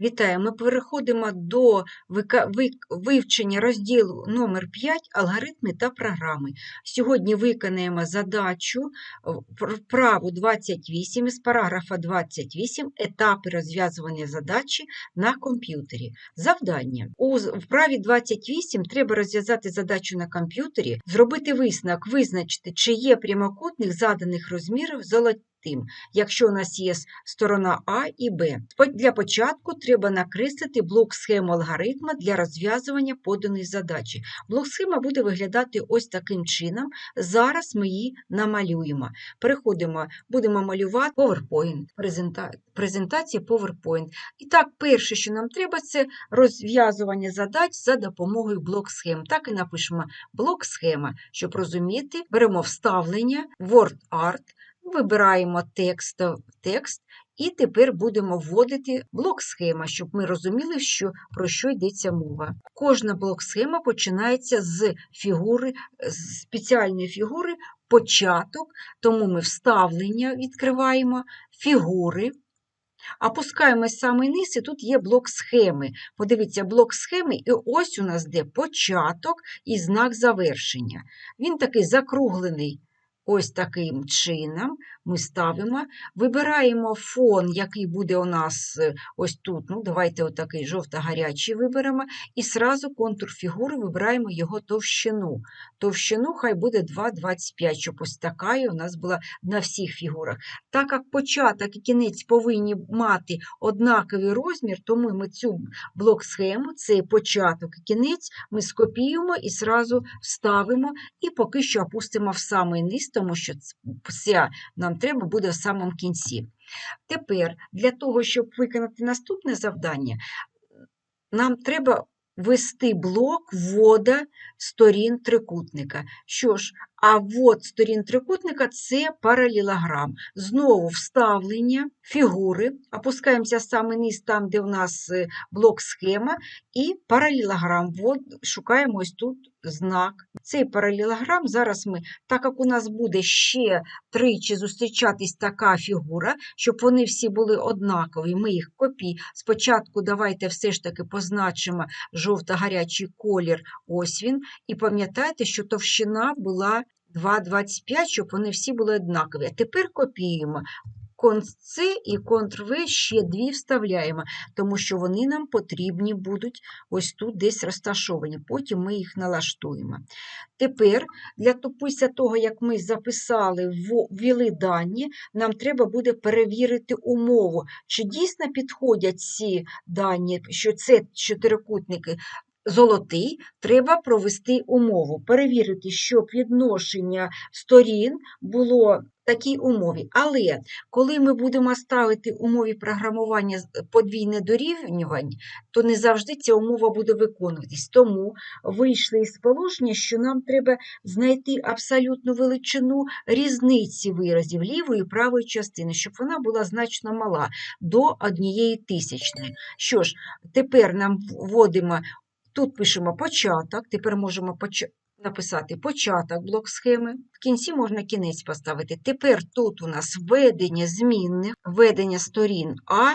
Вітаю! Ми переходимо до вивчення розділу номер 5 алгоритми та програми. Сьогодні виконаємо задачу пр- вправу 28 з параграфа 28 етапи розв'язування задачі на комп'ютері. Завдання. У вправі 28 треба розв'язати задачу на комп'ютері, зробити висновок, визначити, чи є прямокутник заданих розмірів золотим. Якщо у нас є сторона А і Б. Для початку треба накреслити блок схему алгоритма для розв'язування поданої задачі. Блок схема буде виглядати ось таким чином. Зараз ми її намалюємо. Переходимо, будемо малювати PowerPoint, презента- презентація PowerPoint. І так, перше, що нам треба, це розв'язування задач за допомогою блок схем. Так і напишемо блок схема, щоб розуміти, беремо вставлення, WordArt, Вибираємо текст, текст і тепер будемо вводити блок-схема, щоб ми розуміли, що, про що йдеться мова. Кожна блок-схема починається з фігури, з спеціальної фігури початок, тому ми вставлення відкриваємо, фігури. Опускаємось саме низ, і тут є блок схеми. Подивіться, блок схеми, і ось у нас де початок і знак завершення. Він такий закруглений ось таким чином. Ми ставимо, вибираємо фон, який буде у нас е, ось тут. Ну, давайте отакий жовто-гарячий виберемо. І сразу контур фігури вибираємо його товщину. Товщину хай буде 2,25, щоб ось така у нас була на всіх фігурах. Так як початок і кінець повинні мати однаковий розмір, тому ми цю блок-схему, цей початок і кінець, ми скопіюємо і сразу вставимо, і поки що опустимо в самий низ, тому що це нам треба буде в самому кінці. Тепер для того, щоб виконати наступне завдання, нам треба ввести блок ввода сторін трикутника. Що ж, а ввод сторін трикутника це паралелограм. Знову вставлення фігури, опускаємося саме низ, там, де у нас е, блок схема, і паралелограм. Ввод, шукаємо ось тут знак. Цей паралелограм зараз ми, так як у нас буде ще тричі зустрічатись така фігура, щоб вони всі були однакові, ми їх копі. Спочатку давайте все ж таки позначимо жовто-гарячий колір, ось він, і пам'ятайте, що товщина була 2,25, щоб вони всі були однакові. А тепер копіюємо. Ctrl-C і Ctrl-V ще дві вставляємо, тому що вони нам потрібні будуть ось тут десь розташовані. Потім ми їх налаштуємо. Тепер, для після того, як ми записали, ввели дані, нам треба буде перевірити умову, чи дійсно підходять ці дані, що це чотирикутники золотий, треба провести умову, перевірити, щоб відношення сторін було такій умові. Але коли ми будемо ставити умові програмування подвійне дорівнювання, то не завжди ця умова буде виконуватись. Тому вийшли із положення, що нам треба знайти абсолютну величину різниці виразів лівої і правої частини, щоб вона була значно мала до однієї тисячної. Що ж, тепер нам вводимо, тут пишемо початок, тепер можемо поч- написати початок блок схеми. В кінці можна кінець поставити. Тепер тут у нас введення змінних, введення сторін А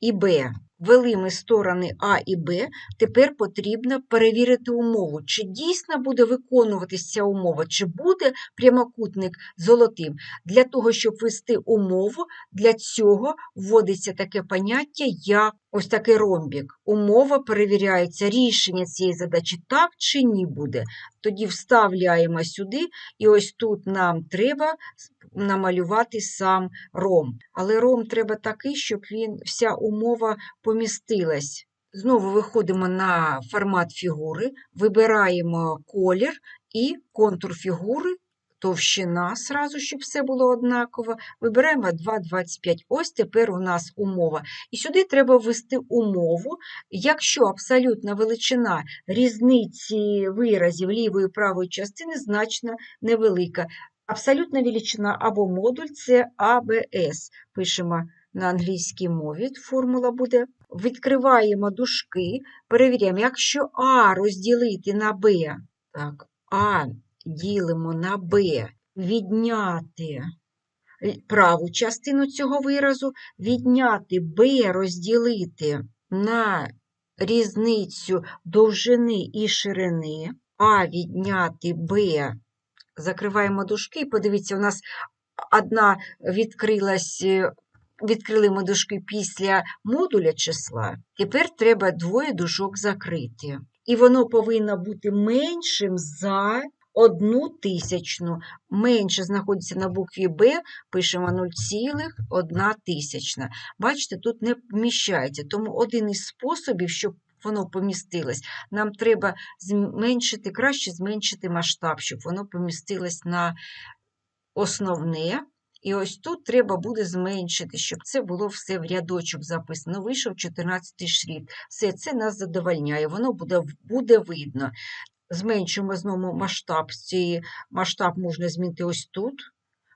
і Б. Ввели ми сторони А і Б, тепер потрібно перевірити умову, чи дійсно буде виконуватися ця умова, чи буде прямокутник золотим. Для того, щоб ввести умову, для цього вводиться таке поняття, як ось такий ромбік. Умова перевіряється, рішення цієї задачі так чи ні буде. Тоді вставляємо сюди, і ось тут нам треба намалювати сам ром. Але ром треба такий, щоб він, вся умова помістилась. Знову виходимо на формат фігури, вибираємо колір і контур фігури, товщина, сразу, щоб все було однаково. Вибираємо 2,25. Ось тепер у нас умова. І сюди треба ввести умову, якщо абсолютна величина різниці виразів лівої і правої частини значно невелика. Абсолютна величина або модуль це АБС. Пишемо на англійській мові, формула буде. Відкриваємо дужки, перевіряємо, якщо А розділити на Б, так, А ділимо на Б, відняти праву частину цього виразу, відняти b розділити на різницю довжини і ширини, А відняти Б, закриваємо дужки, подивіться, у нас одна відкрилась, е, відкрили ми дужки після модуля числа, тепер треба двоє дужок закрити. І воно повинно бути меншим за одну тисячну. Менше знаходиться на букві Б, пишемо 0,1 тисячна. Бачите, тут не вміщається. Тому один із способів, щоб воно помістилось, нам треба зменшити, краще зменшити масштаб, щоб воно помістилось на основне. І ось тут треба буде зменшити, щоб це було все в рядочок записано. Вийшов 14 шрифт. Все це нас задовольняє, воно буде, буде видно. Зменшуємо знову масштаб. Цієї масштаб можна змінити ось тут,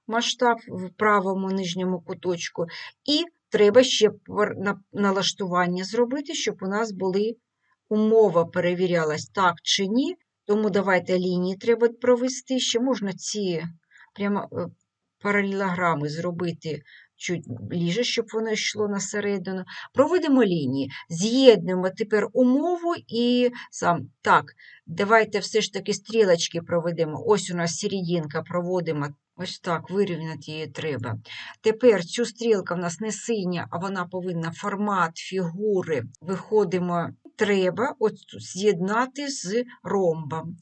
масштаб в правому нижньому куточку. І треба ще налаштування зробити, щоб у нас були умова перевірялась так чи ні. Тому давайте лінії треба провести. Ще можна ці прямо е, паралелограми зробити чуть ближче, щоб воно йшло на середину. Проведемо лінії, з'єднуємо тепер умову і сам. Так, давайте все ж таки стрілочки проведемо. Ось у нас серединка проводимо. Ось так, вирівняти її треба. Тепер цю стрілка в нас не синя, а вона повинна формат фігури. Виходимо, треба з'єднати з ромбом.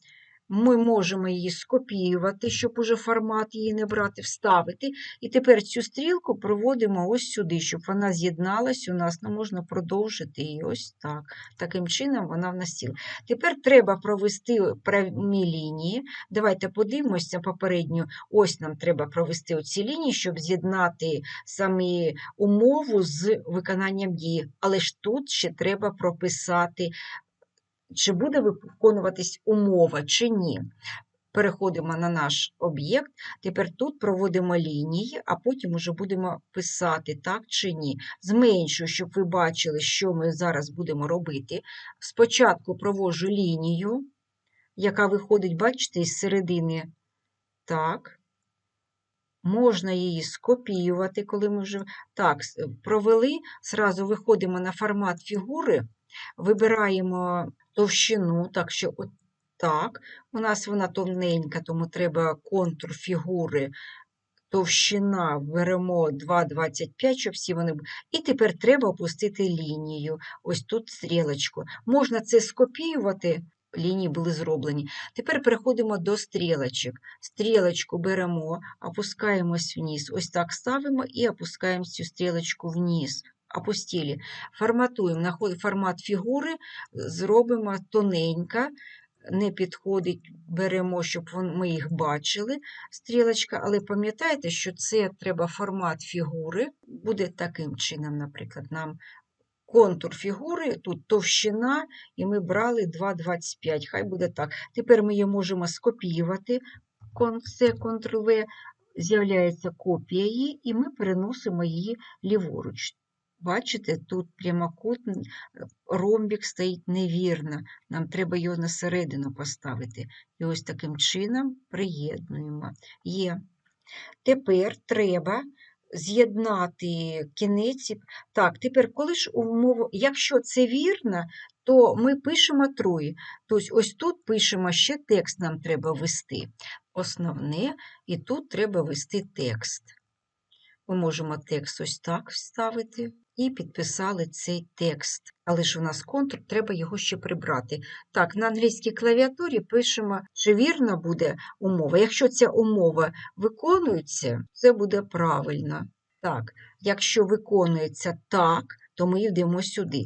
Ми можемо її скопіювати, щоб уже формат її не брати, вставити. І тепер цю стрілку проводимо ось сюди, щоб вона з'єдналась у нас, ну можна продовжити її ось так. Таким чином вона в нас сіла. Тепер треба провести прямі лінії. Давайте подивимося попередню. Ось нам треба провести оці лінії, щоб з'єднати самі умову з виконанням дії. Але ж тут ще треба прописати чи буде виконуватись умова, чи ні. Переходимо на наш об'єкт. Тепер тут проводимо лінії, а потім уже будемо писати так чи ні. Зменшую, щоб ви бачили, що ми зараз будемо робити. Спочатку проводжу лінію, яка виходить, бачите, із середини. Так. Можна її скопіювати, коли ми вже так провели. Зразу виходимо на формат фігури, вибираємо товщину, так що от так. У нас вона тоненька, тому треба контур фігури. Товщина беремо 2,25, щоб всі вони. І тепер треба опустити лінію. Ось тут стрілочку. Можна це скопіювати, лінії були зроблені. Тепер переходимо до стрілочок. Стрілочку беремо, опускаємось вниз. Ось так ставимо і опускаємо цю стрілочку вниз. Опустили. Форматуємо формат фігури, зробимо тоненько, не підходить, беремо, щоб ми їх бачили, стрілочка, але пам'ятайте, що це треба формат фігури, буде таким чином, наприклад, нам контур фігури, тут товщина, і ми брали 2,25, хай буде так. Тепер ми її можемо скопіювати, Ctrl-V, з'являється копія її, і ми переносимо її ліворуч. Бачите, тут прямокутний е, ромбік стоїть невірно. Нам треба його на середину поставити. І ось таким чином приєднуємо. Є. Тепер треба з'єднати кінець. Так, тепер, коли ж умова, якщо це вірно, то ми пишемо троє. Тобто ось тут пишемо ще текст, нам треба ввести. Основне, і тут треба ввести текст. Ми можемо текст ось так вставити і підписали цей текст. Але ж у нас контур, треба його ще прибрати. Так, на англійській клавіатурі пишемо, чи вірна буде умова. Якщо ця умова виконується, це буде правильно. Так, якщо виконується так, то ми йдемо сюди.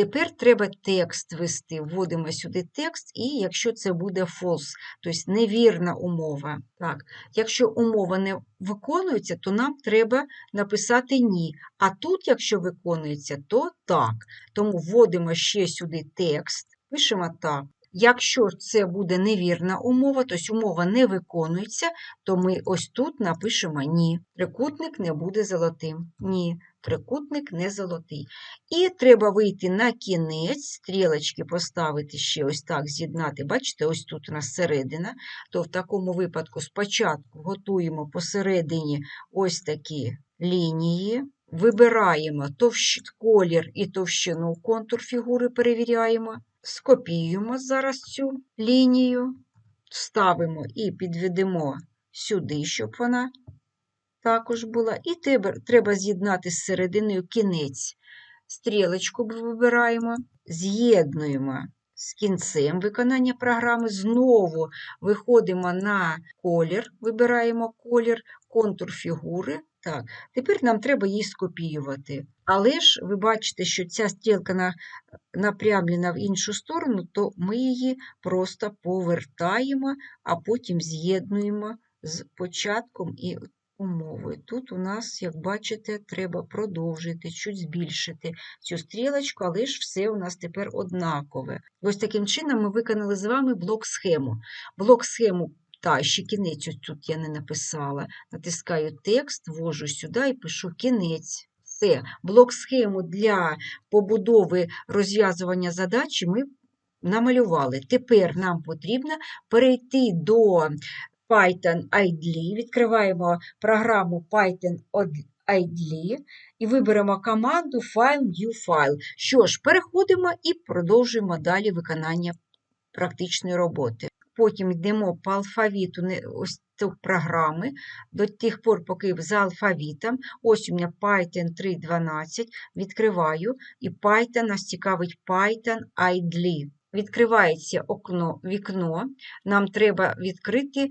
Тепер треба текст ввести. Вводимо сюди текст, і якщо це буде false, тобто невірна умова. Так, якщо умова не виконується, то нам треба написати ні. А тут, якщо виконується, то так. Тому вводимо ще сюди текст, пишемо так. Якщо це буде невірна умова, тобто умова не виконується, то ми ось тут напишемо ні. Трикутник не буде золотим. Ні, трикутник не золотий. І треба вийти на кінець, стрілочки поставити ще ось так, з'єднати. Бачите, ось тут у нас середина. То в такому випадку спочатку готуємо посередині ось такі лінії. вибираємо товщ... колір і товщину контур фігури, перевіряємо, скопіюємо зараз цю лінію, ставимо і підведемо сюди, щоб вона також була. І треба з'єднати з серединою кінець. Стрілочку вибираємо, з'єднуємо з кінцем виконання програми. Знову виходимо на колір, вибираємо колір, контур фігури. Так, тепер нам треба її скопіювати. Але ж ви бачите, що ця стрілка на, напрямлена в іншу сторону, то ми її просто повертаємо, а потім з'єднуємо з початком і умовою. Тут у нас, як бачите, треба продовжити, чуть збільшити цю стрілочку, але ж все у нас тепер однакове. Ось таким чином ми виконали з вами блок-схему. Блок-схему та ще кінець ось тут я не написала. Натискаю текст, ввожу сюди і пишу кінець. Все, блок-схему для побудови розв'язування задачі ми намалювали. Тепер нам потрібно перейти до Python IDLE, відкриваємо програму Python IDLE і виберемо команду File New File. Що ж, переходимо і продовжуємо далі виконання практичної роботи. Потім йдемо по алфавіту ось цієї програми до тих пор, поки за алфавітом. Ось у мене Python 3.12. Відкриваю, і Python нас цікавить Python IDLE. Відкривається окно, вікно. Нам треба відкрити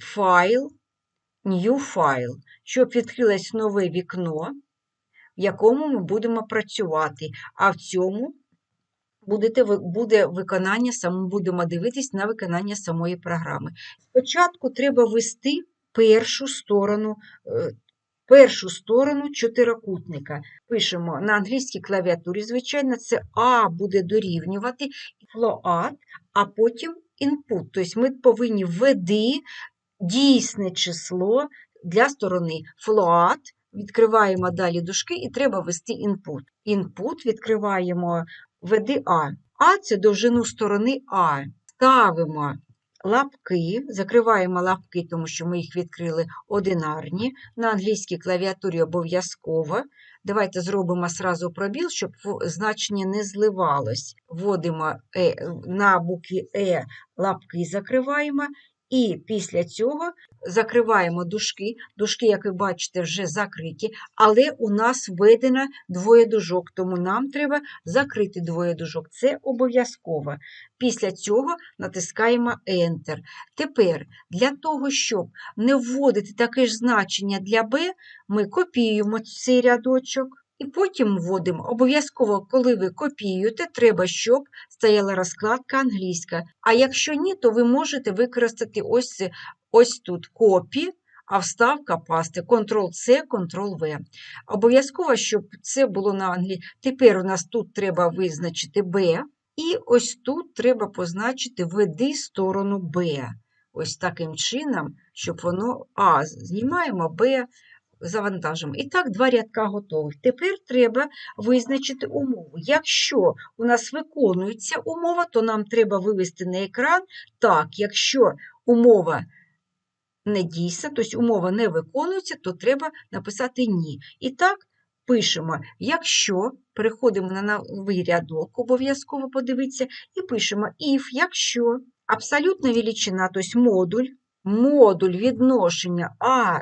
файл, New File, щоб відкрилось нове вікно, в якому ми будемо працювати. А в цьому будете, буде виконання, будемо дивитись на виконання самої програми. Спочатку треба ввести першу сторону, е, першу сторону чотирикутника. Пишемо на англійській клавіатурі, звичайно, це А буде дорівнювати float, а потім input. Тобто ми повинні введи дійсне число для сторони float. Відкриваємо далі дужки і треба ввести input. Input відкриваємо введи А. А це довжину сторони А. Ставимо лапки, закриваємо лапки, тому що ми їх відкрили одинарні. На англійській клавіатурі обов'язково. Давайте зробимо сразу пробіл, щоб значення не зливалось. Вводимо е, на букві Е лапки закриваємо. І після цього закриваємо дужки. Дужки, як ви бачите, вже закриті, але у нас введено двоє дужок, тому нам треба закрити двоє дужок. Це обов'язково. Після цього натискаємо Enter. Тепер для того, щоб не вводити таке ж значення для B, ми копіюємо цей рядочок. І потім вводимо. Обов'язково, коли ви копіюєте, треба, щоб стояла розкладка англійська. А якщо ні, то ви можете використати ось, ось тут копі, а вставка пасти Ctrl-C, Ctrl-V. Обов'язково, щоб це було на англійській. Тепер у нас тут треба визначити B, і ось тут треба позначити веди сторону B. Ось таким чином, щоб воно А знімаємо, Б завантажимо. І так, два рядка готових. Тепер треба визначити умову. Якщо у нас виконується умова, то нам треба вивести на екран так, якщо умова не дійсна, тобто умова не виконується, то треба написати ні. І так, пишемо, якщо переходимо на новий рядок, обов'язково подивитися, і пишемо if, якщо абсолютна величина, тобто модуль, модуль відношення А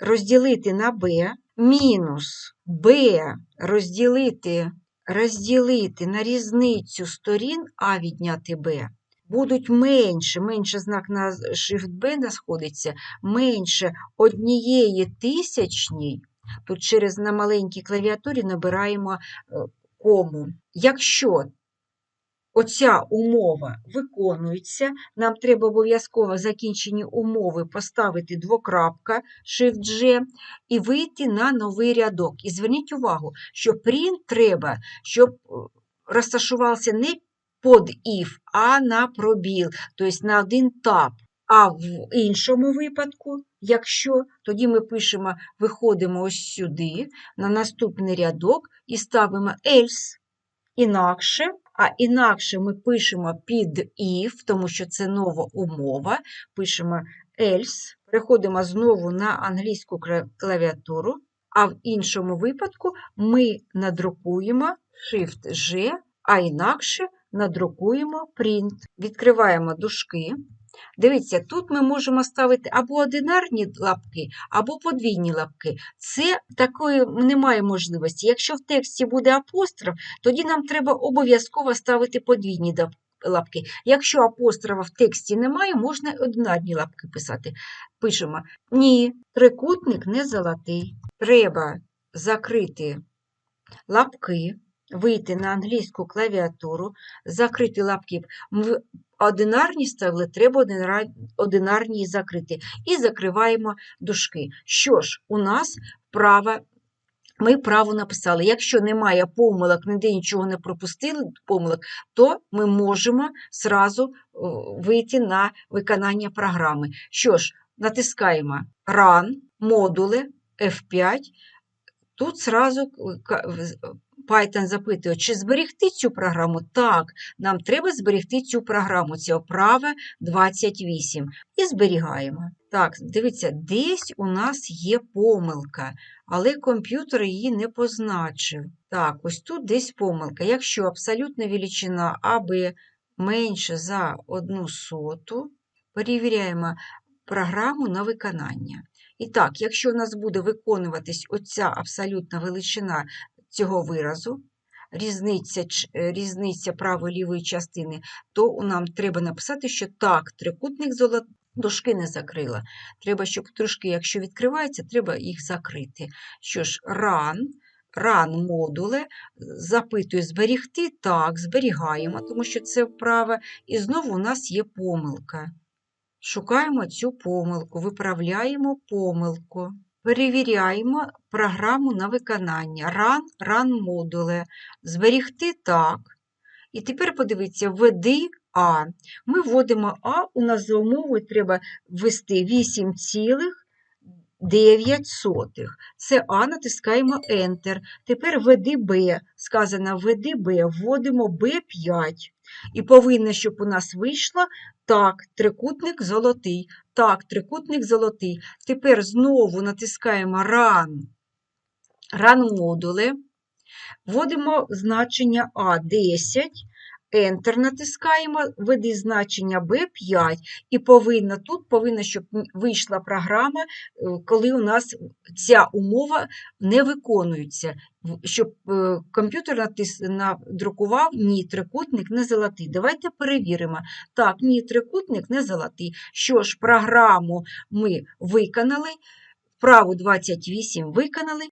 розділити на Б, мінус Б розділити, розділити на різницю сторін А відняти Б, будуть менше, менше знак на Shift B насходиться, менше однієї тисячній, тут через на маленькій клавіатурі набираємо е, кому. Якщо оця умова виконується, нам треба обов'язково в закінченні умови поставити двокрапка Shift-G і вийти на новий рядок. І зверніть увагу, що print треба, щоб е, розташувався не под if, а на пробіл, тобто на один тап. А в іншому випадку, якщо, тоді ми пишемо, виходимо ось сюди, на наступний рядок і ставимо else. Інакше, а інакше ми пишемо під if, тому що це нова умова, пишемо else, переходимо знову на англійську клавіатуру, а в іншому випадку ми надрукуємо Shift-G, а інакше надрукуємо Print. Відкриваємо дужки. Дивіться, тут ми можемо ставити або одинарні лапки, або подвійні лапки. Це такої немає можливості. Якщо в тексті буде апостроф, тоді нам треба обов'язково ставити подвійні лапки. Якщо апострофа в тексті немає, можна одинарні лапки писати. Пишемо: Ні, трикутник не золотий. Треба закрити лапки, вийти на англійську клавіатуру, закрити лапки. Ми одинарні ставили, треба одинарні закрити. І закриваємо дужки. Що ж, у нас право, ми право написали. Якщо немає помилок, ніде нічого не пропустили помилок, то ми можемо зразу вийти на виконання програми. Що ж, натискаємо Run, модули F5. Тут зразу в- Python запитує, чи зберегти цю програму? Так, нам треба зберегти цю програму. Це оправа 28. І зберігаємо. Так, дивіться, десь у нас є помилка, але комп'ютер її не позначив. Так, ось тут десь помилка. Якщо абсолютна величина АБ менше за 1 соту, перевіряємо програму на виконання. І так, якщо у нас буде виконуватись оця абсолютна величина цього виразу, різниця, е, різниця правої-лівої частини, то нам треба написати, що так, трикутник золот... дужки не закрила. Треба, щоб дужки, якщо відкриваються, треба їх закрити. Що ж, run, run модуле, запитує зберігти, так, зберігаємо, тому що це вправо, і знову у нас є помилка. Шукаємо цю помилку, виправляємо помилку. Перевіряємо програму на виконання. Run, run модуле. Зберігти так. І тепер подивіться, введи А. Ми вводимо А, у нас за умовою треба ввести 8,9. Це А, натискаємо Enter. Тепер введи Б. Сказано введи Б, вводимо Б5. І повинно, щоб у нас вийшло так, трикутник золотий. Так, трикутник золотий. Тепер знову натискаємо ран, ран модули. Вводимо значення А10, Enter натискаємо, введи значення Б5, і повинна, тут повинна, щоб вийшла програма, е, коли у нас ця умова не виконується, щоб е, комп'ютер надрукував ні, трикутник не золотий. Давайте перевіримо. Так, ні, трикутник не золотий. Що ж, програму ми виконали, вправу 28 виконали,